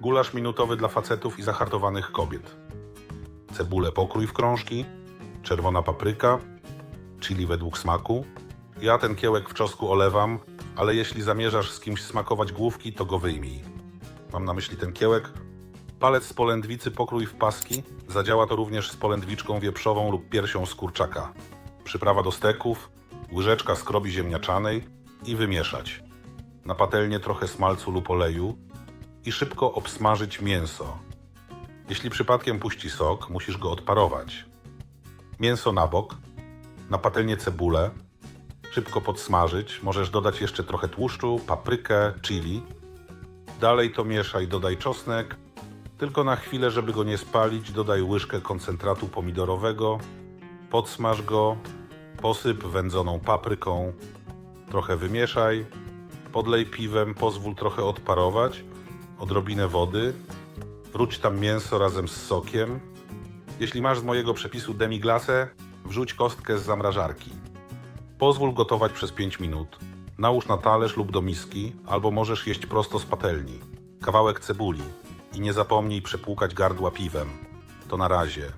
Gulasz minutowy dla facetów i zahartowanych kobiet. Cebulę pokrój w krążki, czerwona papryka, chili według smaku. Ja ten kiełek w czosku olewam, ale jeśli zamierzasz z kimś smakować główki, to go wyjmij. Mam na myśli ten kiełek. Palec z polędwicy pokrój w paski. Zadziała to również z polędwiczką wieprzową lub piersią z kurczaka. Przyprawa do steków, łyżeczka skrobi ziemniaczanej i wymieszać. Na patelnię trochę smalcu lub oleju i szybko obsmażyć mięso. Jeśli przypadkiem puści sok, musisz go odparować. Mięso na bok, na patelnię cebulę, szybko podsmażyć. Możesz dodać jeszcze trochę tłuszczu, paprykę, chili. Dalej to mieszaj, dodaj czosnek. Tylko na chwilę, żeby go nie spalić, dodaj łyżkę koncentratu pomidorowego. Podsmaż go, posyp wędzoną papryką. Trochę wymieszaj. Podlej piwem, pozwól trochę odparować. Odrobinę wody. Wróć tam mięso razem z sokiem. Jeśli masz z mojego przepisu demi-glace, wrzuć kostkę z zamrażarki. Pozwól gotować przez 5 minut. Nałóż na talerz lub do miski, albo możesz jeść prosto z patelni. Kawałek cebuli. I nie zapomnij przepłukać gardła piwem. To na razie.